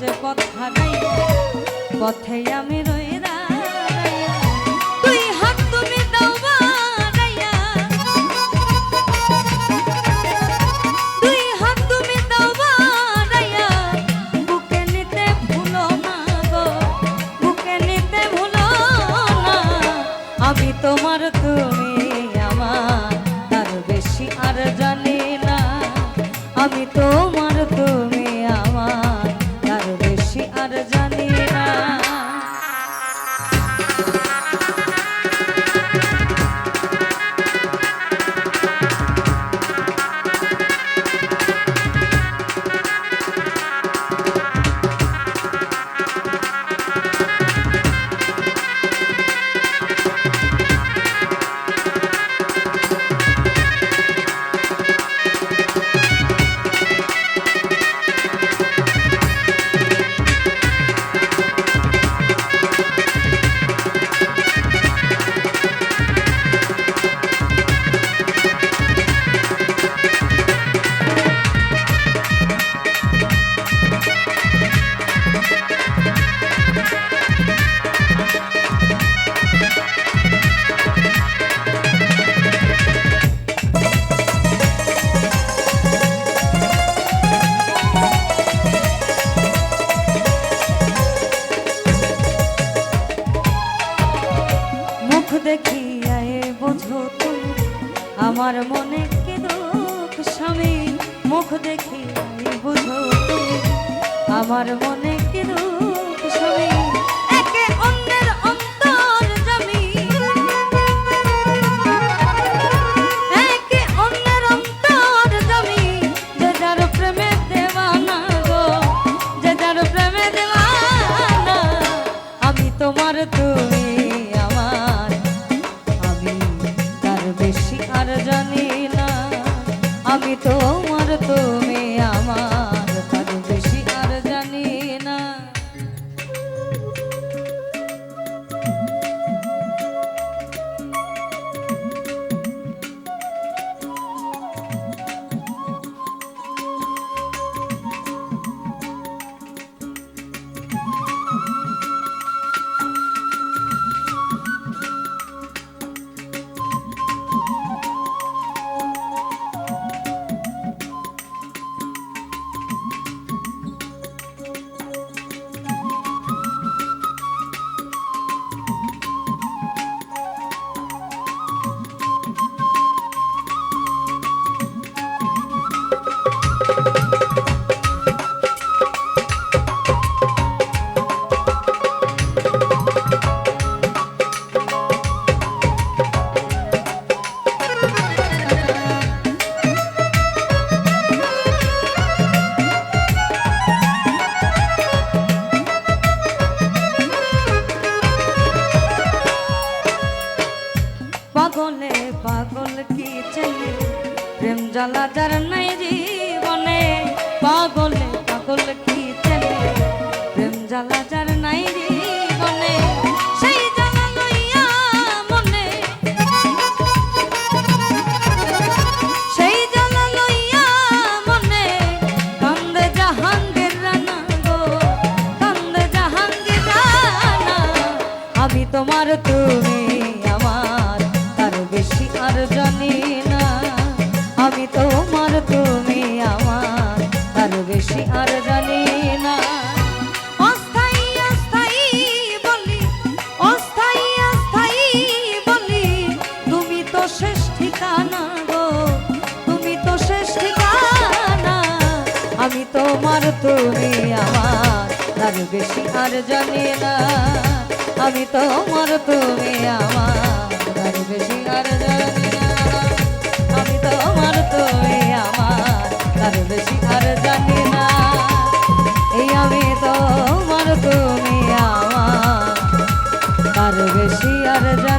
যে পথ হারাইয়া পথে আমি রই বোঝো তুমি, আমার মনে কি দুঃখ স্বামী? মুখ দেখিয়া এ বোঝো তুমি, আমার মনে কি দুঃখ স্বামী? একে অন্যের তোমার পাগলে, পাগল কি চেনে প্রেম জ্বালা যার নাই জীবনে, পাগলে, পাগল কি চেনে প্রেম জ্বালা যার নাই জীবনে, সেই জ্বালা লইয়া মনে। সেই জ্বালা লইয়া মনে। কান্দে জাহাঙ্গীর রানা গো, কান্দে জাহাঙ্গীর রানা। আমি তোমার তুমি তুমি আমার। তার বেশি আর জানি না। আমি তোমার তুমি আমার। তার বেশি আর জানি না। আমি তোমার তুমি আমার। তার বেশি আর জানি না। এই আমি তোমার তুমি আমার। তার বেশি আর জানি